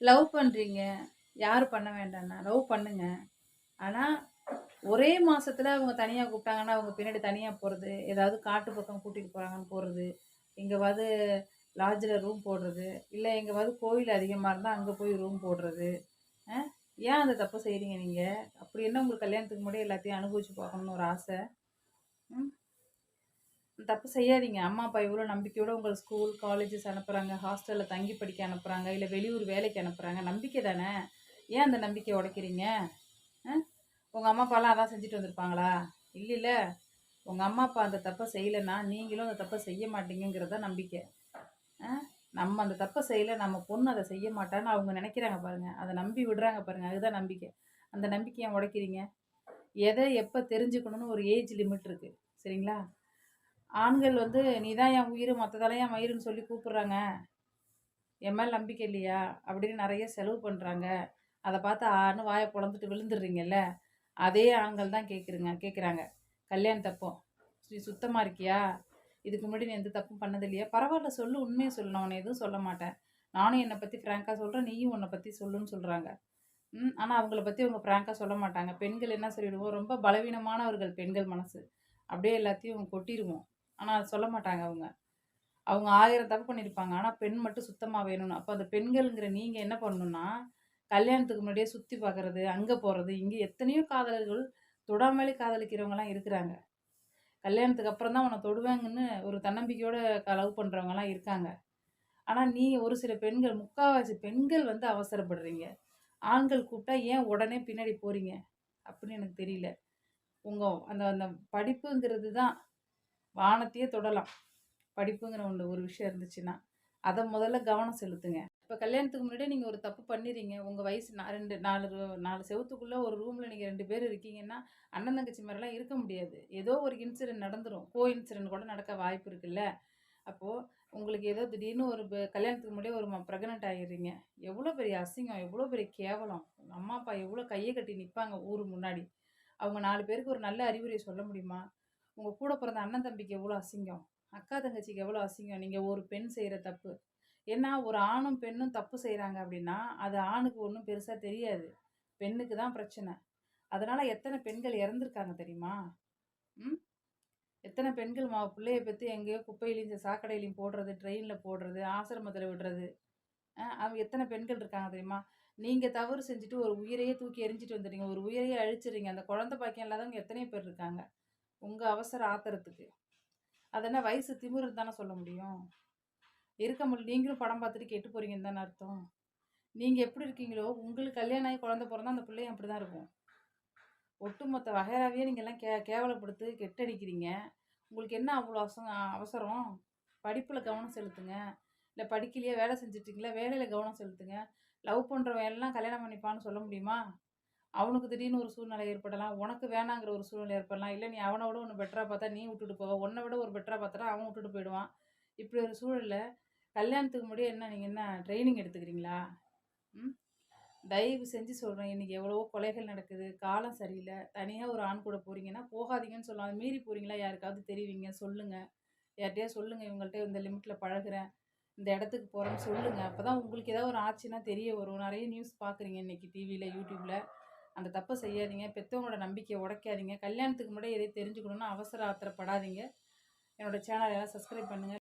Love பண்ணுறீங்க யார் பண்ண வேண்டாம்னா லவ் பண்ணுங்க. ஆனால் ஒரே மாதத்தில் அவங்க தனியாக கூப்பிட்டாங்கன்னா அவங்க பின்னாடி தனியாக போகிறது ஏதாவது காட்டு பக்கம் கூட்டிகிட்டு போகிறாங்கன்னு போகிறது எங்கேவாது லாட்ஜில் ரூம் போடுறது இல்லை எங்கேவாது கோயில் அதிகமாக இருந்தால் அங்கே போய் ரூம் போடுறது. ஆ? ஏன் அந்த தப்பு செய்கிறீங்க நீங்கள் அப்படி என்ன உங்களுக்கு கல்யாணத்துக்கு முன்னாடி எல்லாத்தையும் அனுபவிச்சு பார்க்கணுன்னு ஒரு ஆசை? ம்? தப்பு செய்யாதீங்க. அம்மா அப்பா இவ்வளோ நம்பிக்கையோடு உங்களை ஸ்கூல் காலேஜஸ் அனுப்புகிறாங்க ஹாஸ்டலில் தங்கி படிக்க அனுப்புகிறாங்க இல்லை வெளியூர் வேலைக்கு அனுப்புகிறாங்க நம்பிக்கை தானே? ஏன் அந்த நம்பிக்கையை உடைக்கிறீங்க? உங்கள் அம்மா அப்பாலாம் அதான் செஞ்சுட்டு வந்திருப்பாங்களா? இல்லைல்ல உங்கள் அம்மா அப்பா அந்த தப்பை செய்யலைன்னா நீங்களும் அந்த தப்பை செய்ய மாட்டீங்கிறத தான் நம்பிக்கை. ஆ? நம்ம அந்த தப்பை செய்யலை நம்ம பொண்ணு அதை செய்ய மாட்டான்னு அவங்க நினைக்கிறாங்க பாருங்கள் அதை நம்பி விடுறாங்க பாருங்கள் அதுதான் நம்பிக்கை. அந்த நம்பிக்கையை உடைக்கிறீங்க. எதை எப்போ தெரிஞ்சுக்கணும்னு ஒரு ஏஜ் லிமிட் இருக்குது சரிங்களா? ஆண்கள் வந்து நீ தான் என் உயிர் மற்றதெல்லாம் என் மயிருன்னு சொல்லி கூப்பிட்றாங்க. என் மேல் நம்பிக்கை இல்லையா? அப்படின்னு நிறைய செலவு பண்ணுறாங்க அதை பார்த்து ஆணு வாயை பிளந்துட்டு விழுந்துடுறீங்கல்ல? அதே ஆண்கள் தான் கேட்குறங்க கேட்குறாங்க கல்யாணத்தப்போ நீ சுத்தமாக இருக்கியா? இதுக்கு முன்னாடி நீ எந்த தப்பும் பண்ணது இல்லையா? பரவாயில்ல சொல்லு. உண்மையை சொல்லு. நான் உன்னை எதுவும் சொல்ல மாட்டேன். நானும் என்னை பற்றி ஃப்ராங்காக சொல்கிறேன் நீயும் உன்னை பற்றி சொல்லுன்னு சொல்கிறாங்க ம் ஆனால் அவங்கள பற்றி அவங்க ஃப்ராங்காக சொல்ல மாட்டாங்க. பெண்கள் என்ன சொல்லிவிடுவோம் ரொம்ப பலவீனமானவர்கள் பெண்கள் மனசு. அப்படியே எல்லாத்தையும் கொட்டிடுவோம். ஆனால் அதை சொல்ல மாட்டாங்க அவங்க. அவங்க ஆயிரம் தப்பு பண்ணியிருப்பாங்க ஆனால் பெண் மட்டும் சுத்தமாக வேணும்னு. அப்போ அந்த பெண்கள்ங்கிற நீங்கள் என்ன பண்ணணும்னா கல்யாணத்துக்கு முன்னாடியே சுற்றி பார்க்குறது அங்கே போகிறது இங்கே எத்தனையோ காதலர்கள் தொடாமலே காதலிக்கிறவங்கலாம் இருக்கிறாங்க. கல்யாணத்துக்கு அப்புறம் தான் உன்னை தொடுவேங்கன்னு ஒரு தன்னம்பிக்கையோட லவ் பண்ணுறவங்கலாம் இருக்காங்க. ஆனால் நீ ஒரு சில பெண்கள் முக்கால்வாசி பெண்கள் வந்து அவசரப்படுறீங்க. ஆண்கள் கூப்பிட்டா ஏன் உடனே பின்னாடி போகிறீங்க அப்படின்னு எனக்கு தெரியல. உங்கள் அந்த அந்த படிப்புங்கிறது தான் வானத்தையே தொடலாம். படிப்புங்கிற ஒன்று ஒரு விஷயம் இருந்துச்சுன்னா அதை முதல்ல கவனம் செலுத்துங்க. இப்போ கல்யாணத்துக்கு முன்னாடியே நீங்கள் ஒரு தப்பு பண்ணிடுறீங்க உங்கள் வயசு நான் ரெண்டு நாலு ரூ- நாலு செவத்துக்குள்ளே ஒரு ரூமில் நீங்கள் ரெண்டு பேர் இருக்கீங்கன்னா அண்ணன் தங்கச்சி மாதிரிலாம் இருக்க முடியாது. ஏதோ ஒரு இன்சிடென்ட் நடந்துடும் கோ இன்சிடென்ட் கூட நடக்க வாய்ப்பு இருக்குல்ல. அப்போது உங்களுக்கு ஏதோ திடீர்னு ஒரு கல்யாணத்துக்கு முன்னாடியே ஒரு ப்ரெக்னென்ட் ஆகிடுறீங்க எவ்வளோ பெரிய அசிங்கம் எவ்வளோ பெரிய கேவலம். அம்மா அப்பா எவ்வளோ கையை கட்டி நிற்பாங்க ஊர் முன்னாடி. அவங்க நாலு பேருக்கு ஒரு நல்ல அறிவுரை சொல்ல முடியுமா? உங்கள் கூட பிறந்த அண்ணன் தம்பிக்கு எவ்வளோ அசிங்கம்? அக்கா தங்கச்சிக்கு எவ்வளோ அசிங்கம்? நீங்கள் ஒரு பெண் செய்கிற தப்பு. ஏன்னா ஒரு ஆணும் பெண்ணும் தப்பு செய்கிறாங்க அப்படின்னா அது ஆணுக்கு ஒன்றும் பெருசாக தெரியாது. பெண்ணுக்கு தான் பிரச்சனை. அதனால் எத்தனை பெண்கள் இறந்துருக்காங்க தெரியுமா? ம்? எத்தனை பெண்கள் மா பிள்ளைய பற்றி எங்கேயோ குப்பையிலையும் இந்த சாக்கடையிலையும் போடுறது ட்ரெயினில் போடுறது ஆசிரமத்தில் விடுறது. அவங்க எத்தனை பெண்கள் இருக்காங்க தெரியுமா? நீங்கள் தவறு செஞ்சுட்டு ஒரு உயிரையே தூக்கி எரிஞ்சிட்டு வந்துடுறீங்க. ஒரு உயிரையே அழிச்சிடுறீங்க. அந்த குழந்தை பாக்கியம் இல்லாதவங்க எத்தனையோ பேர் இருக்காங்க. உங்கள் அவசர ஆத்திரத்துக்கு. அதென்ன வயசு திமிரு தானே சொல்ல முடியும்? இருக்க முடியல. நீங்களும் படம் பார்த்துட்டு கெட்டு போகிறீங்கன்னு தானே அர்த்தம்? நீங்கள் எப்படி இருக்கீங்களோ உங்களுக்கு கல்யாணம் ஆகி குழந்த பிறந்தா அந்த பிள்ளையும் அப்படி தான் இருக்கும். ஒட்டுமொத்த வகைராவே நீங்கள் எல்லாம் கே கேவலப்படுத்து கெட்டடிக்கிறீங்க. உங்களுக்கு என்ன அவ்வளோ அவசரம் அவசரம்? படிப்பில் கவனம் செலுத்துங்க. இல்லை படிக்கலையே வேலை செஞ்சுட்ருக்கீங்களா வேலையில் கவனம் செலுத்துங்க. லவ் பண்ணுறவன் எல்லாம் கல்யாணம் பண்ணிப்பான்னு சொல்ல முடியுமா? அவனுக்கு திடீர்னு ஒரு சூழ்நிலை ஏற்படலாம். உனக்கு வேணாங்கிற ஒரு சூழ்நிலை ஏற்படலாம். இல்லை நீ அவனை விட ஒன்று பெட்டராக பார்த்தா நீ விட்டுட்டு போவ. உன்னை விட ஒரு பெட்டராக பார்த்தா அவன் விட்டுட்டு போயிடுவான். இப்படி ஒரு சூழலில் கல்யாணத்துக்கு முன்னாடியே என்ன நீங்கள் என்ன ட்ரைனிங் எடுத்துக்கிறீங்களா? ம்? தயவு செஞ்சு சொல்கிறேன் இன்றைக்கி எவ்வளவோ கொலைகள் நடக்குது. காலம் சரியில்லை. தனியாக ஒரு ஆண் கூட போகிறீங்கன்னா போகாதீங்கன்னு சொல்லலாம் மீறி போகிறீங்களா யாருக்காவது தெரிவிங்க. சொல்லுங்கள் யார்கிட்டயா சொல்லுங்கள் இவங்கள்ட்ட இந்த லிமிட்டில் பழகுறேன். இந்த இடத்துக்கு போகிறேன்னு சொல்லுங்கள் அப்போ தான் உங்களுக்கு ஏதாவது ஒரு ஆச்சுன்னா தெரிய வரும். நிறைய நியூஸ் பார்க்குறீங்க இன்றைக்கி டிவியில் யூடியூப்பில் அந்த தப்பை செய்யாதீங்க. பெற்றவங்களோட நம்பிக்கையை உடைக்காதீங்க. கல்யாணத்துக்கு முன்னாடி எதையும் தெரிஞ்சுக்கணுன்னு அவசர ஆத்திரப்படாதீங்க. என்னோடய சேனலை எல்லாம் சப்ஸ்கிரைப் பண்ணுங்கள்